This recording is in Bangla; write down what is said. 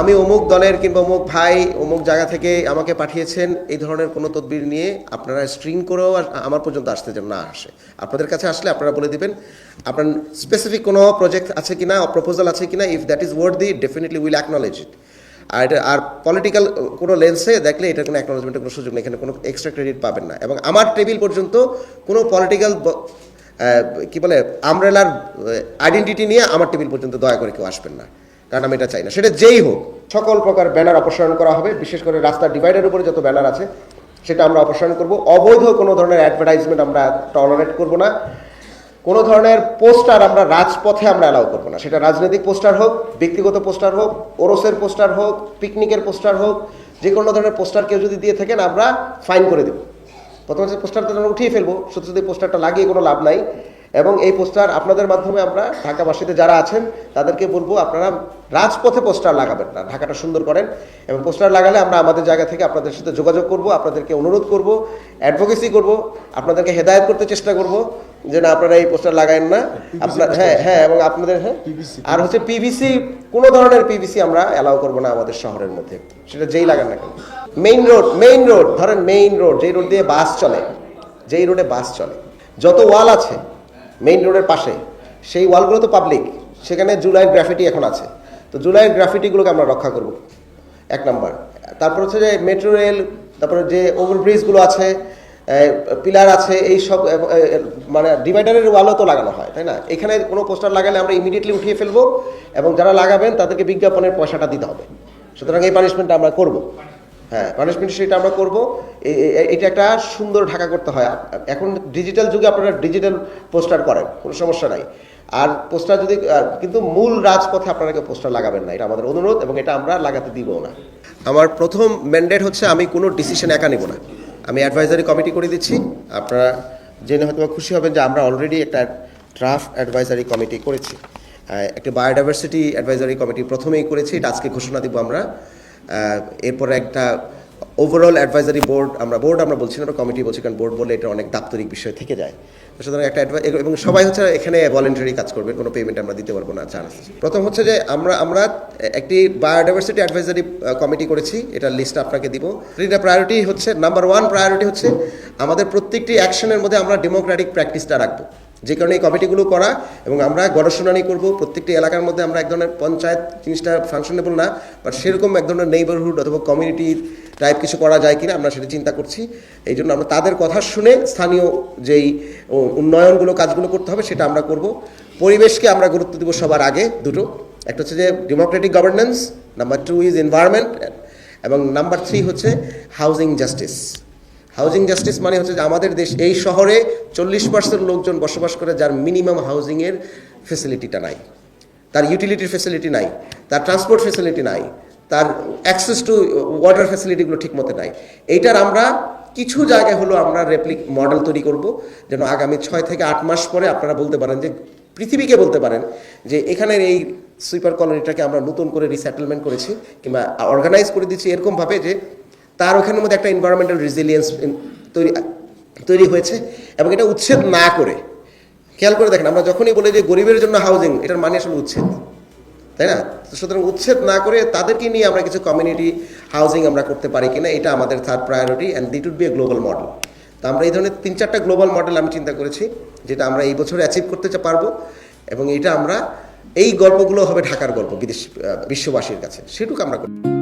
আমি অমুক দলের কিংবা অমুক ভাই অমুক জায়গা থেকে আমাকে পাঠিয়েছেন, এই ধরনের কোনো তদবির নিয়ে আপনারা স্ট্রিং করেও আমার পর্যন্ত আসতে যেন না আসে। আপনাদের কাছে আসলে আপনারা বলে দিবেন, আপনার স্পেসিফিক কোনো প্রজেক্ট আছে কিনা প্রপোজাল আছে কিনা if that is word the definitely will acknowledge it আর এটা, আর পলিটিক্যাল কোনো লেন্সে দেখলে এটা কোনো অ্যাকনোলজমেন্টের কোনো সুযোগ নেই, এখানে কোনো এক্সট্রা ক্রেডিট পাবেন না। এবং আমার টেবিল পর্যন্ত কোনো পলিটিক্যাল কি বলে আমরেলার আইডেন্টিটি নিয়ে আমার টেবিল পর্যন্ত দয়া করে কেউ আসবেন না। কারণ আমি এটা চাই না। সেটা যেই হোক, সকল প্রকার ব্যানার অপসারণ করা হবে। বিশেষ করে রাস্তার ডিভাইডের উপরে যত ব্যানার আছে, সেটা আমরা অপসারণ করব। অবৈধ কোনো ধরনের অ্যাডভার্টাইজমেন্ট আমরা টলারেট করব না। কোনো ধরনের পোস্টার আমরা রাজপথে আমরা অ্যালাউ করব না। সেটা রাজনৈতিক পোস্টার হোক, ব্যক্তিগত পোস্টার হোক, ওরসের পোস্টার হোক পিকনিকের পোস্টার হোক যে কোনো ধরনের পোস্টার কেউ যদি দিয়ে থাকেন, আমরা ফাইন করে দেবো। প্রথমে পোস্টারটা আমরা উঠিয়ে ফেলব, শুধু শুধু পোস্টারটা লাগিয়ে কোনো লাভ নাই। এবং এই পোস্টার আপনাদের মাধ্যমে আমরা ঢাকাবাসীতে যারা আছেন তাদেরকে বলব আপনারা রাজপথে পোস্টার লাগাবেন না। ঢাকাটা সুন্দর করেন এবং পোস্টার লাগালে আমরা আমাদের জায়গা থেকে আপনাদের সাথে যোগাযোগ করব আপনাদেরকে অনুরোধ করব অ্যাডভোকেসি করব আপনাদেরকে হেদায়ত করতে চেষ্টা করব যে না আপনারা এই পোস্টার লাগায়েন না। আপনার হ্যাঁ হ্যাঁ এবং আপনাদের হ্যাঁ। আর হচ্ছে পিভিসি কোনো ধরনের পিভিসি আমরা অ্যালাউ করব না আমাদের শহরের মধ্যে। সেটা যেই লাগান না কেন। মেইন রোড মেইন রোড ধরেন মেইন রোড যেই রোড দিয়ে বাস চলে যেই রোডে বাস চলে। যত ওয়াল আছে মেইন রোডের পাশে, সেই ওয়ালগুলো তো পাবলিক সেখানে জুলাইয়ের গ্রাফিটি এখন আছে। তো জুলাইয়ের গ্রাফিটিগুলোকে আমরা রক্ষা করব। এক নাম্বার। তারপর হচ্ছে যে মেট্রো রেল তারপরে যে ওভারব্রিজগুলো আছে পিলার আছে, এই সব মানে ডিভাইডারের ওয়ালও তো লাগানো হয়, তাই না? এখানে কোনো পোস্টার লাগালে আমরা ইমিডিয়েটলি উঠিয়ে ফেলব এবং যারা লাগাবেন তাদেরকে বিজ্ঞাপনের পয়সাটা দিতে হবে। সুতরাং এই পানিশমেন্টটা আমরা করব। হ্যাঁ পানিশমেন্ট সেটা আমরা করব। এটা একটা সুন্দর ঢাকা করতে হয়। এখন ডিজিটাল যুগে আপনারা ডিজিটাল পোস্টার করেন, কোনো সমস্যা নাই। আর পোস্টার যদি কিন্তু মূল রাজপথে আপনারা পোস্টার লাগাবেন না, এটা আমাদের অনুরোধ এবং এটা আমরা লাগাতে দিব না। আমার প্রথম ম্যান্ডেট হচ্ছে আমি কোনো ডিসিশন একা নিব না। আমি অ্যাডভাইজারি কমিটি করে দিচ্ছি। আপনারা জেনে হয়তো খুশি হবেন যে আমরা অলরেডি একটা ড্রাফট অ্যাডভাইজারি কমিটি করেছি। একটা বায়োডাইভার্সিটি অ্যাডভাইজারি কমিটি প্রথমেই করেছি। এটা আজকে ঘোষণা দিব আমরা। এরপরে একটা ওভারঅল অ্যাডভাইজারি বোর্ড আমরা বোর্ড আমরা বলছি না কমিটি বলছি, কারণ বোর্ড বলে এটা অনেক দাপ্তরিক বিষয় থেকে যায়। সুতরাং একটা এবং সবাই হচ্ছে এখানে ভলেন্টারি কাজ করবে, কোনো পেমেন্ট আমরা দিতে পারব না চান্স প্রথম হচ্ছে যে আমরা আমরা একটি বায়োডাইভার্সিটি অ্যাডভাইজারি কমিটি করেছি এটার লিস্ট আপনাকে দিব। এটা প্রায়োরিটি হচ্ছে নাম্বার ওয়ান প্রায়োরিটি হচ্ছে আমাদের প্রত্যেকটি অ্যাকশনের মধ্যে আমরা ডেমোক্রেটিক প্র্যাকটিসটা রাখব। যে কারণে এই কমিটিগুলো করা এবং আমরা গণশুনানি করব। প্রত্যেকটি এলাকার মধ্যে আমরা এক ধরনের পঞ্চায়েত জিনিসটা ফাংশনেবল না বাট সেরকম এক ধরনের নেইবারহুড অথবা কমিউনিটি টাইপ কিছু করা যায় কিনা আমরা সেটা চিন্তা করছি। এই জন্য আমরা তাদের কথা শুনে স্থানীয় যেই উন্নয়নগুলো কাজগুলো করতে হবে সেটা আমরা করব। পরিবেশকে আমরা গুরুত্ব দেবো সবার আগে দুটো। একটা হচ্ছে যে democratic governance number two is environment এবং নাম্বার থ্রি হচ্ছে হাউজিং জাস্টিস হাউজিং জাস্টিস মানে হচ্ছে যে আমাদের দেশ, এই শহরে চল্লিশ পার্সেন্ট লোকজন বসবাস করে যার মিনিমাম হাউজিংয়ের ফেসিলিটিটা নাই। তার ইউটিলিটির ফেসিলিটি নাই, তার ট্রান্সপোর্ট ফেসিলিটি নাই, তার অ্যাক্সেস টু ওয়াটার ফেসিলিটিগুলো ঠিক মতো নাই। এইটার আমরা কিছু জায়গায় হলো আমরা রেপ্লিক মডেল তৈরি করব, যেন আগামী ছয় থেকে আট মাস পরে আপনারা বলতে পারেন যে, পৃথিবীকে বলতে পারেন যে, এখানের এই সুইপার কলোনিটাকে আমরা নতুন করে রিসেটেলমেন্ট করেছি, কিংবা অর্গানাইজ করে দিচ্ছি এরকমভাবে যে, তার ওখানের মধ্যে একটা এনভায়রনমেন্টাল রেজিলিয়েন্স তৈরি তৈরি হয়েছে এবং এটা উচ্ছেদ না করে, খেয়াল করে দেখেন, আমরা যখনই বলি যে গরিবের জন্য হাউজিং এটার মানে আসলে উচ্ছেদ তাই না? সুতরাং উচ্ছেদ না করে তাদেরকে নিয়ে আমরা কিছু কমিউনিটি হাউজিং আমরা করতে পারি কিনা, এটা আমাদের third priority and that would be a global model তো আমরা এই ধরনের তিন চারটা গ্লোবাল মডেল আমি চিন্তা করেছি, যেটা আমরা এই বছর অ্যাচিভ করতে পারব এবং এটা আমরা, এই গল্পগুলো হবে ঢাকার গল্প, বিদেশ বিশ্ববাসীর কাছে, সেটুকু আমরা করি।